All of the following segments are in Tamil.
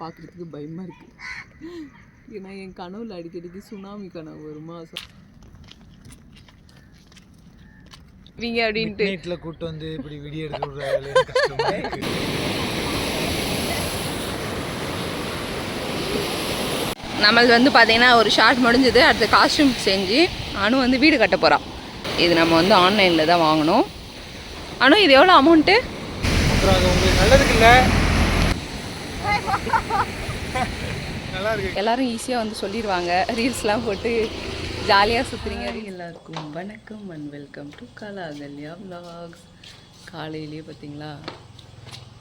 பார்க்குறதுக்கு பயமாக இருக்குது ஏன்னா என் கனவுல அடிக்கடிக்கு சுனாமி கனவு வருமா? இவங்க அப்படின்ட்டு. நைட்ல கூட்டு வந்து இப்படி வீடியோ எடுத்து நம்மளது வந்து பார்த்தீங்கன்னா ஒரு ஷார்ட் முடிஞ்சது அடுத்த காஸ்டியூம் செஞ்சு அனு வந்து வீடு கட்ட போகிறான் இது நம்ம வந்து ஆன்லைனில் தான் வாங்கினோம் அனு இது எவ்வளோ அமௌண்ட்டு அப்புறம் அது உங்களுக்கு நல்லதுக்கு இல்ல? நல்லா இருக்கு. எல்லாரும் ஈஸியாக வந்து சொல்லிடுவாங்க ரீல்ஸ்லாம் போட்டு ஜாலியாக சுற்றுறீங்க எல்லாருக்கும் வணக்கம் and welcome to Kala Kalya vlogs. காலையிலேயே பார்த்தீங்களா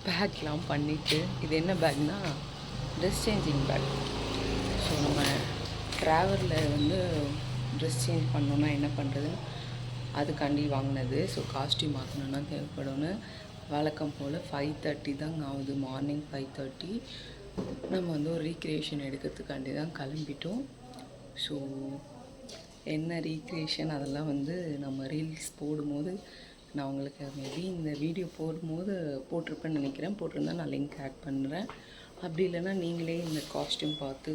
பேக்லாம் பண்ணிவிட்டு இது என்ன பேக்னா ட்ரெஸ் சேஞ்சிங் பேக் ஸோ நம்ம ட்ராவலில் வந்து ட்ரெஸ் சேஞ்ச் பண்ணோன்னா என்ன பண்ணுறதுன்னு அதுக்காண்டி வாங்கினது. ஸோ காஸ்டியூம் மாற்றணுன்னா தேவைப்படும்னு வழக்கம் போல் ஃபைவ் தேர்ட்டி தாங்க ஆகுது. மார்னிங் ஃபைவ் தேர்ட்டி நம்ம வந்து ஒரு ரீக்ரியேஷன் எடுக்கிறதுக்காண்டி தான் கிளம்பிட்டோம். ஸோ என்ன ரீக்ரியேஷன் அதெல்லாம் வந்து நம்ம ரீல்ஸ் போடும்போது நான் உங்களுக்கு மேபி இந்த வீடியோ போடும்போது போட்டிருப்பேன்னு நினைக்கிறேன். போட்டிருந்தா நான் லிங்க் ஆட் பண்ணுறேன் அப்படி இல்லைன்னா நீங்களே இந்த காஸ்டியூம் பார்த்து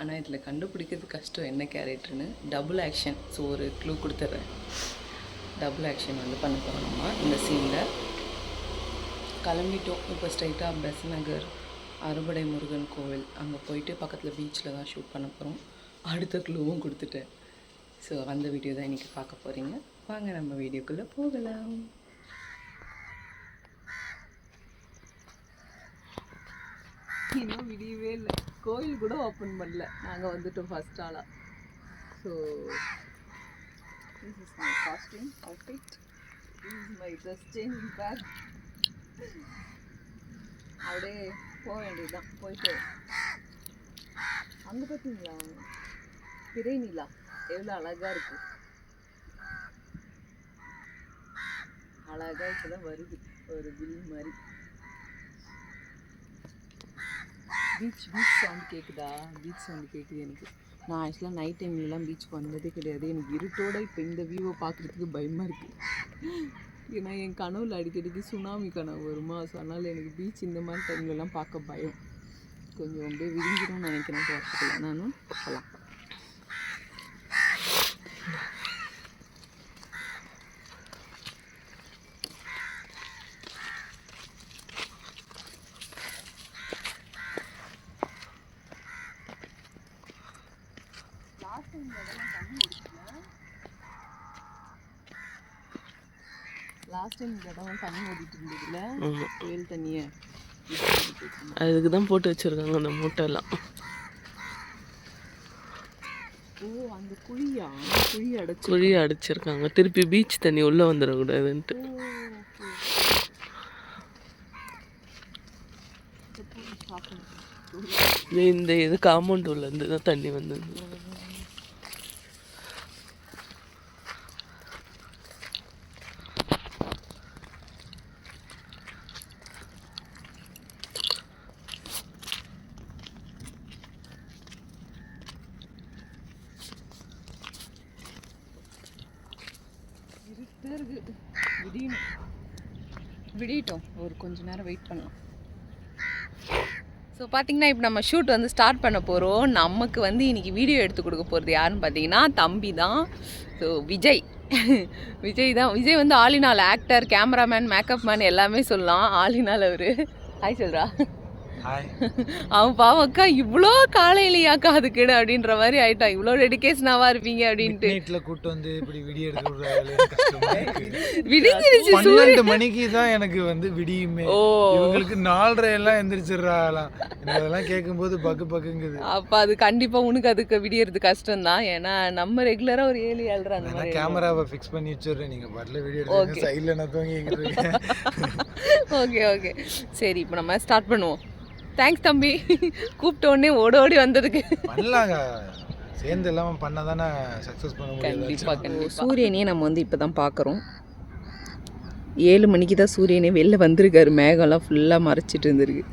ஆனால் இதில் கண்டுபிடிக்கிறது கஷ்டம். என்ன கேரக்டர்னு டபுள் ஆக்ஷன் ஸோ ஒரு க்ளூ கொடுத்துட்றேன் டபுள் ஆக்ஷன் வந்து பண்ண போகிறோம்மா இந்த சீனில் கிளம்பிட்டோம். இப்போ ஸ்ட்ரைட்டாக பெஸ் நகர் அறுபடை முருகன் கோவில். அங்கே போயிட்டு பக்கத்தில் பீச்சில் தான் ஷூட் பண்ண போகிறோம் அடுத்த க்ளூவும் கொடுத்துட்டேன். ஸோ அந்த வீடியோ தான் இன்றைக்கி பார்க்க போகிறீங்க வாங்க நம்ம வீடியோக்குள்ளே போகலாம். இன்னும் விடியவே இல்லை. கோயில் கூட ஓப்பன் பண்ணல. நாங்கள் வந்துட்டோம் ஃபர்ஸ்ட் ஆளாக so this is my costume outfit this is my dress changing bag அப்படியே போக வேண்டியதுதான். போயிட்டு அங்கே பார்த்தீங்களா பிறை நிலா எவ்வளோ அழகாக இருக்கு. அழகாக இப்போ தான் வருது. ஒரு வில் மாதிரி. பீச் பீச் சவுண்ட் கேட்குதா பீச் சவுண்ட் கேட்குது எனக்கு. நான் ஆக்சுவலாக நைட் டைம்லலாம் பீச்சுக்கு வந்ததே கிடையாது. எனக்கு இருட்டோட இப்போ இந்த வியூவை பார்க்குறதுக்கு பயமாக இருக்குது ஏன்னா என் கனவுல அடிக்கடிக்கு சுனாமி கனவு வருமா? ஸோ அதனால் எனக்கு பீச் இந்த மாதிரி டைம்லலாம் பார்க்க பயம். கொஞ்சம் ரொம்ப விரிஞ்சிடும்னு நினைக்கிறேன் போகிறதுக்குள்ள நானும் போகலாம் லாஸ்ட் டைம் இந்த இடம் தண்ணி ஓடிட்டு இருந்ததுல. புயல் தண்ணியை அதுக்கு தான் போட்டு வச்சுருக்காங்க அந்த மூட்டைலாம் ஓ அந்த குழியா? குழி அடைச்சு குழி அடிச்சிருக்காங்க. திருப்பி பீச் தண்ணி உள்ளே வந்துடக்கூடாதுன்ட்டு. இந்த இது காம்பவுண்ட் உள்ளேருந்து தான் தண்ணி வந்தது இருக்கு விடியும் விடிட்டோம் ஒரு கொஞ்ச நேரம் வெயிட் பண்ணலாம். ஸோ பார்த்தீங்கன்னா இப்போ நம்ம ஷூட் வந்து ஸ்டார்ட் பண்ண போகிறோம் நமக்கு வந்து இன்றைக்கி வீடியோ எடுத்து கொடுக்க போகிறது யாருன்னு பார்த்தீங்கன்னா தம்பி தான் ஸோ விஜய். விஜய் தான் விஜய் வந்து all in all actor cameraman makeup man எல்லாமே சொல்லலாம். ஆலினால் அவர். ஹாய் சொல்கிறா அவன் பாவம் அக்கா இவ்வளோ காலையிலையாக்கா அதுக்குன்னு அப்படின்ற மாதிரி ஆயிட்டான் இவ்வளோ டெடிகேஷனாவா இருப்பீங்க? அப்படின்ட்டு. நைட்ல கூட்டு வந்து இப்படி வீடியோ விடிஞ்சிருச்சு பன்னெண்டு மணிக்கு தான் எனக்கு வந்து விடியுமே. ஓ. இவங்களுக்கு நாலரை எல்லாம் எந்திரிச்சிடுறாங்களாம் அதெல்லாம் கேட்கும்போது பக்கு பக்குங்குது. அப்போ அது கண்டிப்பாக உனக்கு அதுக்கு விடியறது கஷ்டம் தான் ஏன்னா நம்ம ரெகுலராக ஒரு ஏழு ஏழரை அந்த மாதிரி கேமராவை ஃபிக்ஸ் பண்ணி வச்சிடுறேன். நீங்க பாட்டில் வீடியோ எடுத்து சைடில் நான் தூங்கிக்கிட்டு இருக்கேன். ஓகே ஓகே சரி இப்போ நம்ம ஸ்டார்ட் பண்ணுவோம். தேங்க்ஸ் தம்பி. கூப்பிட்ட உடனே ஓடி ஓடி வந்ததுக்கு. பண்ணலாங்க. சேர்ந்து இல்லாம பண்ணா தானே சக்ஸஸ் பண்ண முடியும். சூரியனையே நம்ம வந்து இப்போ தான் பார்க்குறோம். ஏழு மணிக்கு தான் சூரியனே வெளில வந்திருக்காரு. மேகம்லாம் ஃபுல்லாக மறைச்சிட்டு இருந்திருக்கு.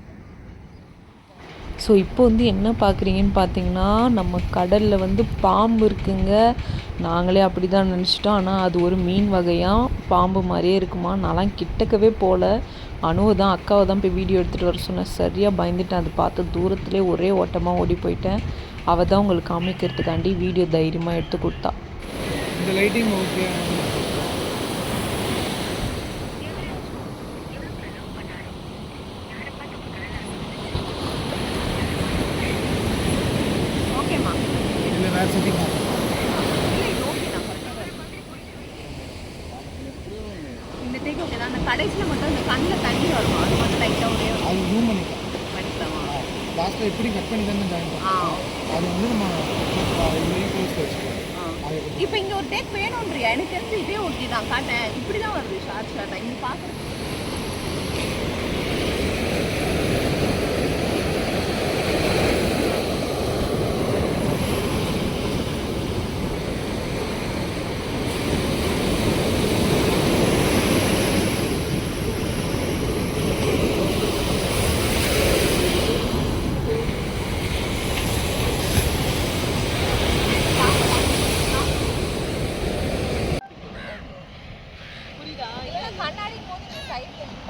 ஸோ இப்போ வந்து என்ன பார்க்குறீங்கன்னு பார்த்தீங்கன்னா நம்ம கடலில் வந்து பாம்பு இருக்குங்க. நாங்களே அப்படி தான் நினச்சிட்டோம். ஆனால் அது ஒரு மீன் வகையாக பாம்பு மாதிரியே இருக்குமா? நான்லாம் கிட்டக்கவே போகல அணுவை தான் அக்காவை தான் போய் வீடியோ எடுத்துகிட்டு வர சொன்னேன். சரியாக பயந்துட்டேன். அது பார்த்து தூரத்துலேயே ஒரே ஓட்டமாக ஓடி போயிட்டேன். அவள் தான் உங்களுக்கு காமிக்கிறதுக்காண்டி வீடியோ தைரியமாக எடுத்து கொடுத்தா. இந்த லைட்டிங் ஓகே ஓகேம்மா இல்லை வேறு செட்டிங் இந்த டேக் ஓகே தான் அந்த கடைசியில் மட்டும் அந்த கண்ணில் தண்ணி வருமா அது மட்டும் லைட்டாக ஒரே அது ஜூம் பண்ணிக்கலாம் பண்ணிக்கலாமா லாஸ்ட்டில் எப்படி கட் பண்ணி தானே ஜாயின் ஆ. அது வந்து நம்ம இப்போ இங்கே ஒரு டேக் வேணும்ன்றியா? எனக்கு தெரிஞ்சு இதே ஒட்டி தான். காட்டேன் இப்படி தான் வருது ஷார்ட் ஷார்ட்டாக இங்கே பார்க்குறது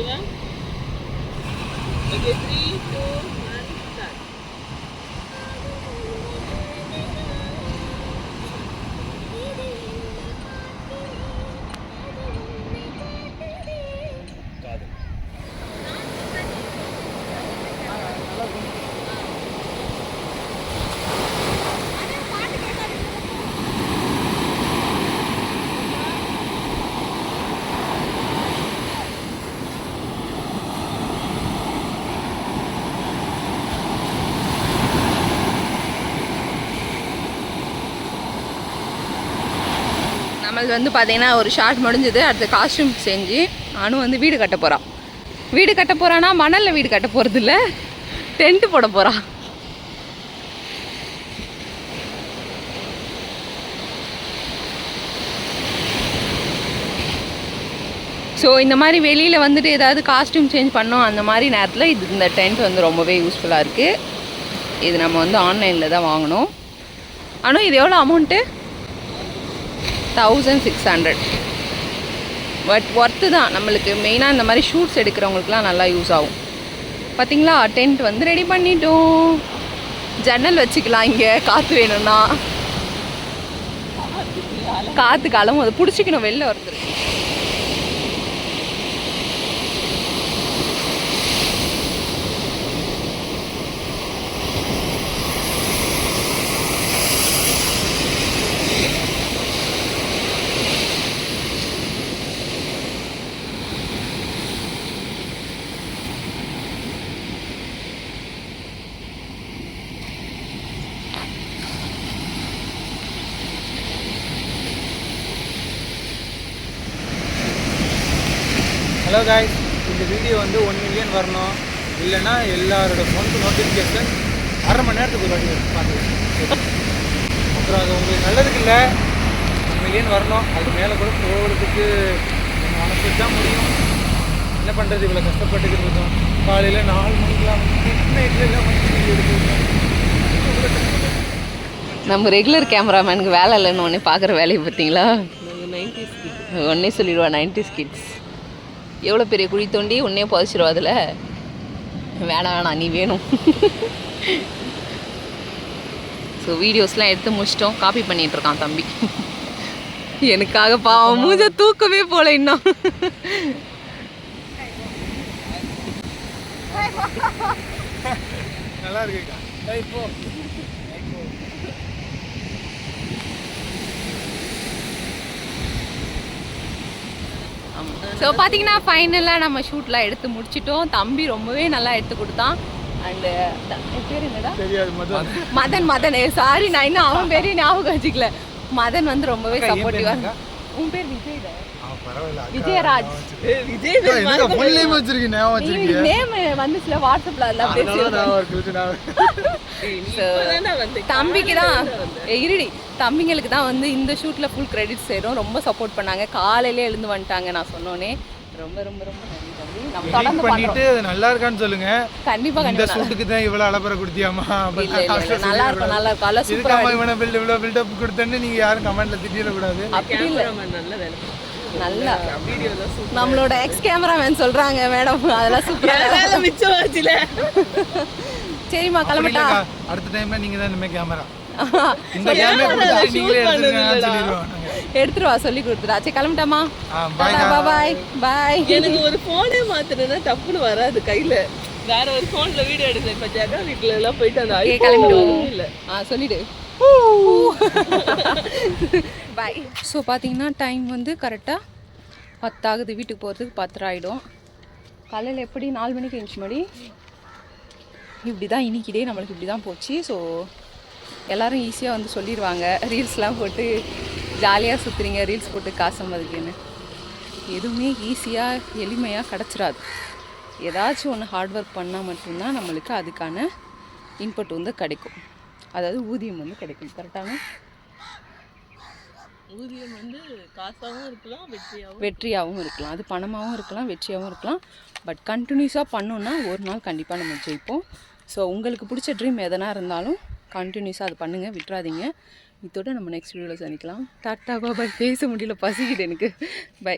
di ba? Okay, 3, 2, நம்மளுக்கு வந்து பார்த்திங்கன்னா ஒரு ஷார்ட் முடிஞ்சது. அடுத்து காஸ்டியூம் செஞ்சு அனு வந்து வீடு கட்ட போகிறான் வீடு கட்ட போகிறான்னா மணலில் வீடு கட்ட போகிறது இல்லை டென்ட்டு போட போகிறான் ஸோ இந்த மாதிரி வெளியில் வந்துட்டு ஏதாவது காஸ்டியூம் சேஞ்ச் பண்ணோம் அந்த மாதிரி நேரத்தில் இது இந்த டென்ட் வந்து ரொம்பவே யூஸ்ஃபுல்லாக இருக்குது இது நம்ம வந்து ஆன்லைனில் தான் வாங்கினோம் ஆனால் இது எவ்வளோ amount thousand six hundred but worth தான் நம்மளுக்கு. மெயினாக இந்த மாதிரி ஷூட்ஸ் எடுக்கிறவங்களுக்குலாம் நல்லா யூஸ் ஆகும். பார்த்தீங்களா டென்ட் வந்து ரெடி பண்ணிட்டோம். ஜன்னல் வச்சுக்கலாம் இங்கே. காற்று வேணும்னா. காற்று காலம் அதை பிடிச்சிக்கணும். வெளில ஒருத்தர். ஹலோ காய்ஸ் இந்த வீடியோ வந்து ஒன் மில்லியன் வரணும். இல்லைன்னா எல்லாரோட ஃபோனுக்கு நோட்டிஃபிகேஷன் அரை மணி நேரத்துக்கு ஒரு வாட்டி பார்த்துக்கலாம் அப்புறம் அது உங்களுக்கு நல்லதுக்கு இல்லை. ஒன் மில்லியன் வரணும். அது மேலே கூட போகிறதுக்கு மனசுக்கு தான் முடியும். என்ன பண்ணுறது இவ்வளோ கஷ்டப்பட்டுக்கிட்டு இருக்கோம். காலையில் நாலு மணிக்கெலாம் மிட் நைட்டில் எல்லாம் வந்து வீடியோ எடுத்துருக்கோம் நம்ம ரெகுலர் கேமராமேனுக்கு வேலை இல்லைன்னு ஒன்று பார்க்குற வேலையை பார்த்தீங்களா? நைன்டிஸ் ஒன்னே சொல்லிடுவா நைன்டி கிட்ஸ் எவ்வளோ பெரிய குழி தோண்டி உன்னே புதைச்சிருவா அதில்? வேணாம் வேணாம் நீ வேணும். ஸோ வீடியோஸ்லாம் எடுத்து முடிச்சிட்டோம். காப்பி பண்ணிட்டு இருக்கான் தம்பி. எனக்காக பாவம். மூஞ்ச தூக்கவே போல இன்னும். நல்லா இருக்குக்கா. ஸோ பார்த்தீங்கன்னா ஃபைனலாக நம்ம ஷூட்லாம் எடுத்து முடிச்சிட்டோம். தம்பி ரொம்பவே நல்லா எடுத்து கொடுத்தான். அண்டு பேர் என்னடா? மதன். மதன் சாரி நான் இன்னும் அவன் பேரையும் ஞாபகம் வச்சுக்கல. மதன் வந்து ரொம்பவே அக்கா, என் பேர் சப்போர்ட்டிவா என்னக்கா? உன் பேர் விஜய் விஜயராஜ். விஜய் என்னக்கா ஃபுல் நேம் வச்சிருக்கீங்க ஞாபகம் வச்சிருக்கீங்க? நேம் வந்துச்சுல வாட்ஸ்அப்ல அதெல்லாம் பேசி நான் ஒரு கிழிச்சு நான் தம்பிக்கு தான் இருடி. தம்பிங்களுக்கு தான் வந்து இந்த ஷூட்டில் ஃபுல் கிரெடிட் சேரும். ரொம்ப சப்போர்ட் பண்ணாங்க. காலையிலே எழுந்து வந்துட்டாங்க நான் சொன்னோனே. ரொம்ப ரொம்ப ரொம்ப நன்றி தம்பி. நம்ம எடிட் தொடர்ந்து பண்ணிட்டு பண்ணுறோம் அது நல்லா இருக்கான்னு சொல்லுங்க. கண்டிப்பாக இந்த சூட்டுக்கு தான் இவ்வளவு அலப்பறை கொடுத்தியாமா நல்லா இருக்கும் நல்லா இருக்கும். சூப்பராக இவனை பில்ட் இவ்வளவு பில்டப் கொடுத்தேன்னு நீங்க யாரும் கமெண்ட்ல திட்டிடக்கூடாது. அப்படி இல்லை. நல்ல வேலை நல்லா வீடியோலாம் சூப்பர் நம்மளோட எக்ஸ் கேமராமேன் சொல்றாங்க மேடம் அதெல்லாம் சூப்பராக வேலை மிச்சம் ஆச்சுல. சரிம்மா கிளம்பட்டா? அடுத்த டைம்ல நீங்க தான் இனிமே கேமரா இந்த கேமரா கொடுத்து நீங்களே எடுத்துருங்கன்னு சொல்லிடுவோம் நாங்க. எடுத்துட்டு வா சொல்லி கொடுத்துடா சரி கிளம்பட்டாமா. பாய் பாய் எனக்கு ஒரு ஃபோனே மாத்தினா டப்புன்னு வராது கையில. வேற ஒரு ஃபோன்ல வீடியோ எடுத்தேன். இப்ப ஜெகா வீட்ல எல்லாம் போயிட்டு அந்த கிளம்பிடுவோம் இல்ல. ஆ சொல்லிடு. பாய் ஸோ பார்த்தீங்கன்னா டைம் வந்து கரெக்டாக பத்தாகுது. வீட்டுக்கு போகிறதுக்கு பத்தரை ஆகிடும் காலையில் எப்படி? நாலு மணிக்கு எழுந்துச்சு மணி இப்படி தான் இன்றைக்கிடே நம்மளுக்கு இப்படி தான் போச்சு. ஸோ எல்லாரும் ஈஸியாக வந்து சொல்லிடுவாங்க. ரீல்ஸ்லாம் போட்டு ஜாலியாக சுற்றுறீங்க ரீல்ஸ் போட்டு காசு சம்பாதிக்கன்னு எதுவுமே ஈஸியாக எளிமையாக கிடச்சிடாது ஏதாச்சும் ஒன்று ஹார்ட் ஒர்க் பண்ணால் மட்டும்தான் நம்மளுக்கு அதுக்கான இன்புட் வந்து கிடைக்கும். அதாவது ஊதியம் வந்து கிடைக்கும். கரெக்டான ஊதியம் வந்து காசாகவும் இருக்கலாம் வெற்றியாகவும் வெற்றியாகவும் இருக்கலாம். அது பணமாகவும் இருக்கலாம் வெற்றியாகவும் இருக்கலாம். பட் கண்டினியூஸாக பண்ணோன்னா ஒரு நாள் கண்டிப்பாக நம்ம ஜெயிப்போம். ஸோ உங்களுக்கு பிடிச்ச ட்ரீம் எதனா இருந்தாலும் கண்டினியூஸாக அது பண்ணுங்கள் விட்டுறாதீங்க. இதோட நம்ம நெக்ஸ்ட் வீடியோவில் சந்திக்கலாம். டாட்டா பாபாய். பேச முடியல பசிக்குது எனக்கு. பை